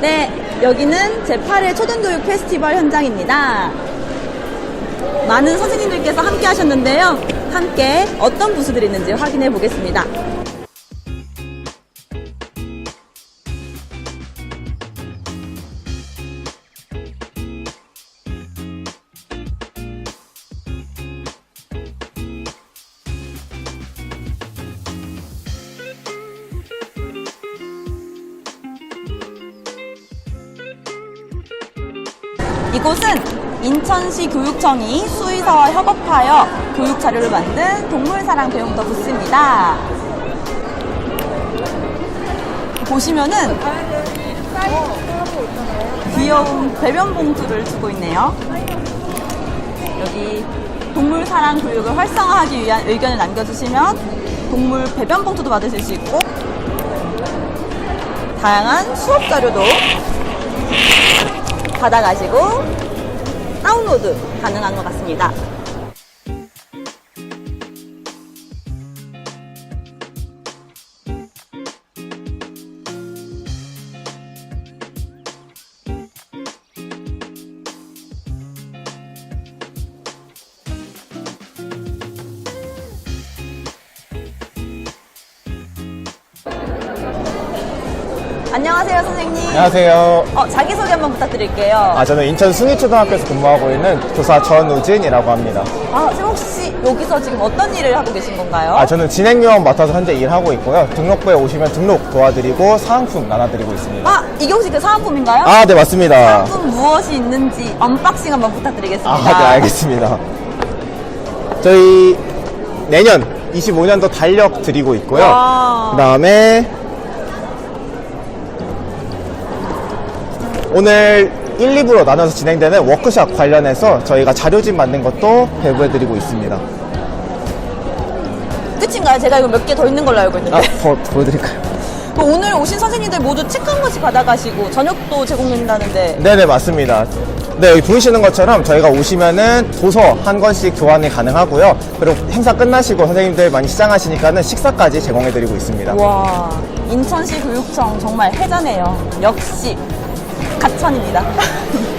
네, 여기는 제8회 초등교육 페스티벌 현장입니다. 많은 선생님들께서 함께 하셨는데요. 함께 어떤 부스들이 있는지 확인해 보겠습니다. 이곳은 인천시 교육청이 수의사와 협업하여 교육 자료를 만든 동물사랑 배움터 부스입니다. 보시면은 귀여운 배변 봉투를 두고 있네요. 여기 동물 사랑 교육을 활성화하기 위한 의견을 남겨주시면 동물 배변 봉투도 받으실 수 있고 다양한 수업 자료도 받아가시고 다운로드 가능한 것 같습니다. 안녕하세요, 선생님. 안녕하세요. 어, 자기소개 한번 부탁드릴게요. 아, 저는 인천 승희초등학교에서 근무하고 있는 교사 전우진이라고 합니다. 아, 선생님 혹시 여기서 지금 어떤 일을 하고 계신 건가요? 아, 저는 진행요원 맡아서 현재 일하고 있고요. 등록부에 오시면 등록 도와드리고 사은품 나눠드리고 있습니다. 아, 이게 혹시 그 사은품인가요? 아, 네, 맞습니다. 상품 무엇이 있는지 언박싱 한번 부탁드리겠습니다. 아, 네, 알겠습니다. 저희 내년 25년도 달력 드리고 있고요. 와. 그 다음에 오늘 1, 2부로 나눠서 진행되는 워크샵 관련해서 저희가 자료집 만든 것도 배부해드리고 있습니다. 끝인가요? 제가 이거 몇 개 더 있는 걸로 알고 있는데. 아, 더 보여드릴까요? 그 오늘 오신 선생님들 모두 책 한 권씩 받아가시고 저녁도 제공된다는데. 네네 맞습니다. 네 여기 보이시는 것처럼 저희가 오시면은 도서 한 권씩 교환이 가능하고요. 그리고 행사 끝나시고 선생님들 많이 시장하시니까는 식사까지 제공해드리고 있습니다. 와, 인천시 교육청 정말 해자네요. 역시 가천입니다.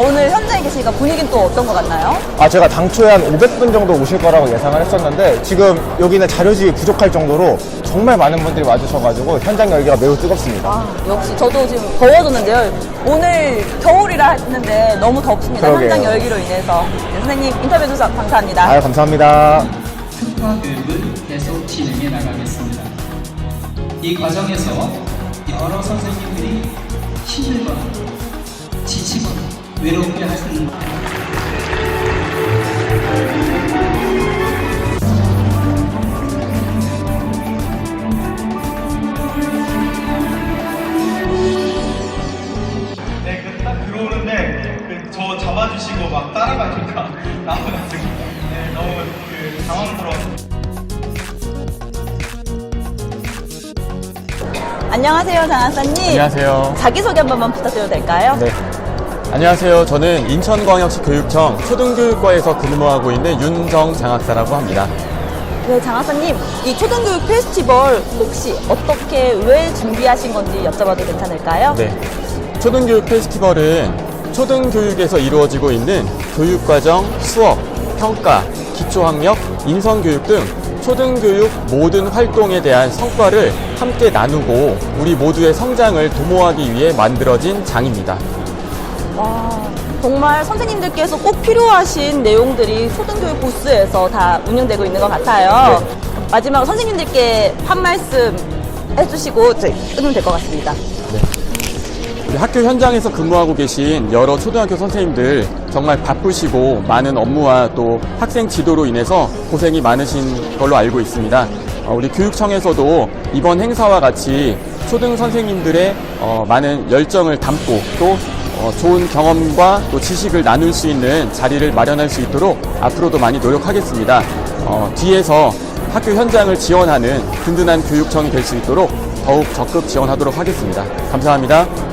오늘 현장에 계시니까 분위기는 또 어떤 것 같나요? 아 제가 당초에 한 500분 정도 오실 거라고 예상을 했었는데 지금 여기는 자료집이 부족할 정도로 정말 많은 분들이 와주셔가지고 현장 열기가 매우 뜨겁습니다. 아, 역시 저도 지금 더워졌는데요. 오늘 겨울이라 했는데 너무 덥습니다. 그러게요. 현장 열기로 인해서. 네, 선생님 인터뷰 주셔서 감사합니다. 아유 감사합니다. 특화 교육은 계속 진행해 나가겠습니다. 이 과정에서 여러 선생님들이 힘들거나 지치거나 외롭게 하시는 네, 그딱 들어오는데 그 저 잡아주시고 막 따라가니까 나와가지고 네, 너무 그 당황스러웠어요. 안녕하세요, 장학사님. 안녕하세요. 자기소개 한 번만 부탁드려도 될까요? 네. 안녕하세요. 저는 인천광역시 교육청 초등교육과에서 근무하고 있는 윤정 장학사라고 합니다. 네, 장학사님. 이 초등교육 페스티벌 혹시 어떻게, 왜 준비하신 건지 여쭤봐도 괜찮을까요? 네. 초등교육 페스티벌은 초등교육에서 이루어지고 있는 교육과정, 수업, 평가, 기초학력, 인성교육 등 초등교육 모든 활동에 대한 성과를 함께 나누고 우리 모두의 성장을 도모하기 위해 만들어진 장입니다. 와, 정말 선생님들께서 꼭 필요하신 내용들이 초등교육 부스에서 다 운영되고 있는 것 같아요. 마지막으로 선생님들께 한 말씀 해주시고 끊으면 될 것 같습니다. 학교 현장에서 근무하고 계신 여러 초등학교 선생님들 정말 바쁘시고 많은 업무와 또 학생 지도로 인해서 고생이 많으신 걸로 알고 있습니다. 어, 우리 교육청에서도 이번 행사와 같이 초등 선생님들의 어, 많은 열정을 담고 또 어, 좋은 경험과 또 지식을 나눌 수 있는 자리를 마련할 수 있도록 앞으로도 많이 노력하겠습니다. 어, 뒤에서 학교 현장을 지원하는 든든한 교육청이 될 수 있도록 더욱 적극 지원하도록 하겠습니다. 감사합니다.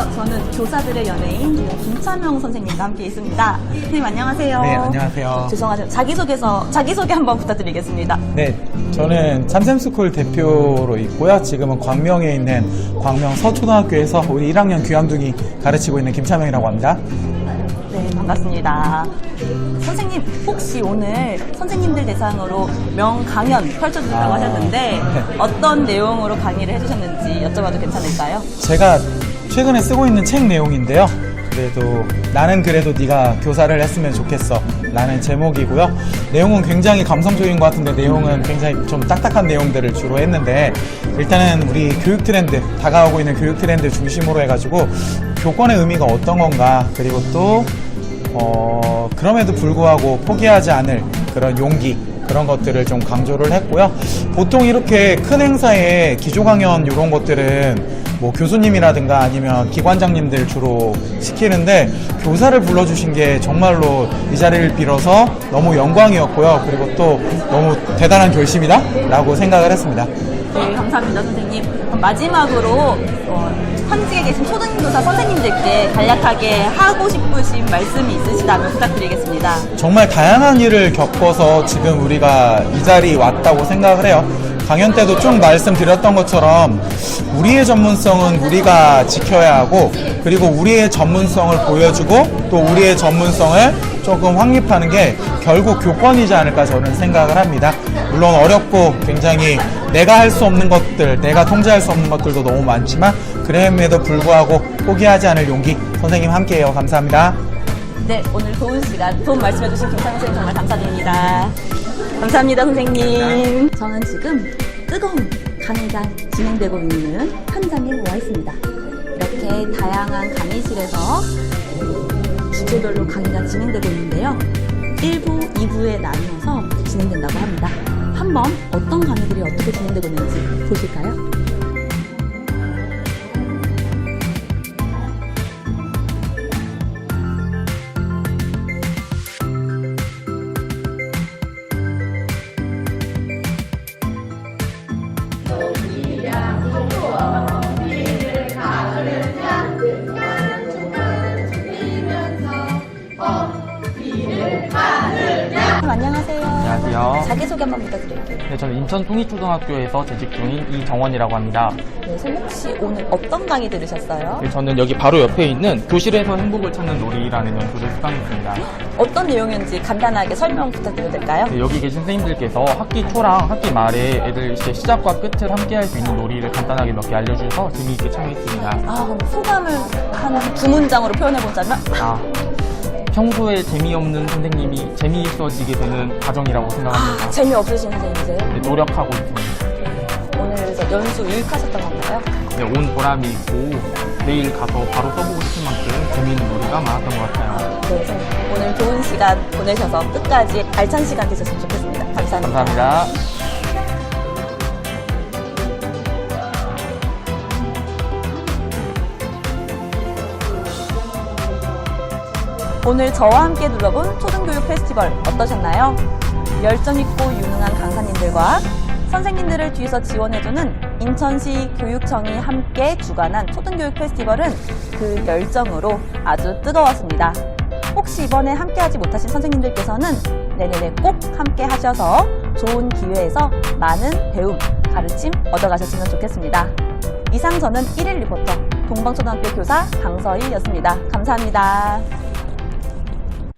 저는 교사들의 연예인 김찬명 선생님과 함께 있습니다. 선생님 안녕하세요. 네, 안녕하세요. 죄송하지만 자기소개서 자기소개 한번 부탁드리겠습니다. 네, 저는 참샘스쿨 대표로 있고요. 지금은 광명에 있는 광명 서초등학교에서 우리 1학년 귀염둥이 가르치고 있는 김차명이라고 합니다. 네, 반갑습니다. 선생님, 혹시 오늘 선생님들 대상으로 명 강연 펼쳐주신다고 아, 하셨는데 네. 어떤 내용으로 강의를 해주셨는지 여쭤봐도 괜찮을까요? 제가 최근에 쓰고 있는 책 내용인데요. 그래도 나는 그래도 네가 교사를 했으면 좋겠어. 라는 제목이고요. 내용은 굉장히 감성적인 것 같은데 내용은 굉장히 좀 딱딱한 내용들을 주로 했는데 일단은 우리 교육 트렌드, 다가오고 있는 교육 트렌드 중심으로 해가지고 교권의 의미가 어떤 건가 그리고 또 어, 그럼에도 불구하고 포기하지 않을 그런 용기 그런 것들을 좀 강조를 했고요. 보통 이렇게 큰 행사에 기조 강연 이런 것들은 뭐 교수님이라든가 아니면 기관장님들 주로 시키는데 교사를 불러주신 게 정말로 이 자리를 빌어서 너무 영광이었고요. 그리고 또 너무 대단한 결심이다라고 생각을 했습니다. 네, 감사합니다, 선생님. 마지막으로 어, 현직에 계신 초등교사 선생님들께 간략하게 하고 싶으신 말씀이 있으시다면 부탁드리겠습니다. 정말 다양한 일을 겪어서 지금 우리가 이 자리에 왔다고 생각을 해요. 강연 때도 쭉 말씀드렸던 것처럼 우리의 전문성은 우리가 지켜야 하고 그리고 우리의 전문성을 보여주고 또 우리의 전문성을 조금 확립하는 게 결국 교권이지 않을까 저는 생각을 합니다. 물론 어렵고 굉장히 내가 할 수 없는 것들, 내가 통제할 수 없는 것들도 너무 많지만 그럼에도 불구하고 포기하지 않을 용기 선생님 함께해요. 감사합니다. 네, 오늘 좋은 시간, 좋은 말씀해주신 김상현 선생님 정말 감사드립니다. 감사합니다, 선생님. 저는 지금 뜨거운 강의가 진행되고 있는 현장에 와 있습니다. 이렇게 다양한 강의실에서 주제별로 강의가 진행되고 있는데요. 1부, 2부에 나누어서 진행된다고 합니다. 한번 어떤 강의들이 어떻게 진행되고 있는지 보실까요? 안녕하세요. 자기소개 한번 부탁드릴게요. 네, 저는 인천 통일초등학교에서 재직 중인 이정원이라고 합니다. 네, 선생님 혹시 오늘 어떤 강의 들으셨어요? 네, 저는 여기 바로 옆에 있는 교실에서 행복을 찾는 놀이라는 연구를 수강했습니다. 어떤 내용인지 간단하게 설명 부탁드려도 될까요? 네, 여기 계신 선생님들께서 학기 초랑 학기 말에 애들 이제 시작과 끝을 함께 할 수 있는 놀이를 간단하게 몇 개 알려주셔서 재미있게 참여했습니다. 아, 그럼 소감을 한 두 문장으로 표현해보자면? 아, 평소에 재미없는 선생님이 재미있어지게 되는 과정이라고 생각합니다. 재미없으신 선생님이세요? 네, 노력하고 있습니다. 오늘 그래서 연수 유익하셨던 건가요? 네, 온 보람이 있고 내일 가서 바로 써보고 싶은 만큼 재미있는 놀이가 많았던 것 같아요. 네, 선생님. 오늘 좋은 시간 보내셔서 끝까지 알찬 시간 되셨으면 좋겠습니다. 감사합니다. 감사합니다. 오늘 저와 함께 둘러본 초등교육 페스티벌 어떠셨나요? 열정있고 유능한 강사님들과 선생님들을 뒤에서 지원해주는 인천시 교육청이 함께 주관한 초등교육 페스티벌은 그 열정으로 아주 뜨거웠습니다. 혹시 이번에 함께하지 못하신 선생님들께서는 내년에 꼭 함께 하셔서 좋은 기회에서 많은 배움, 가르침 얻어가셨으면 좋겠습니다. 이상 저는 1일 리포터 동방초등학교 교사 강서희였습니다. 감사합니다.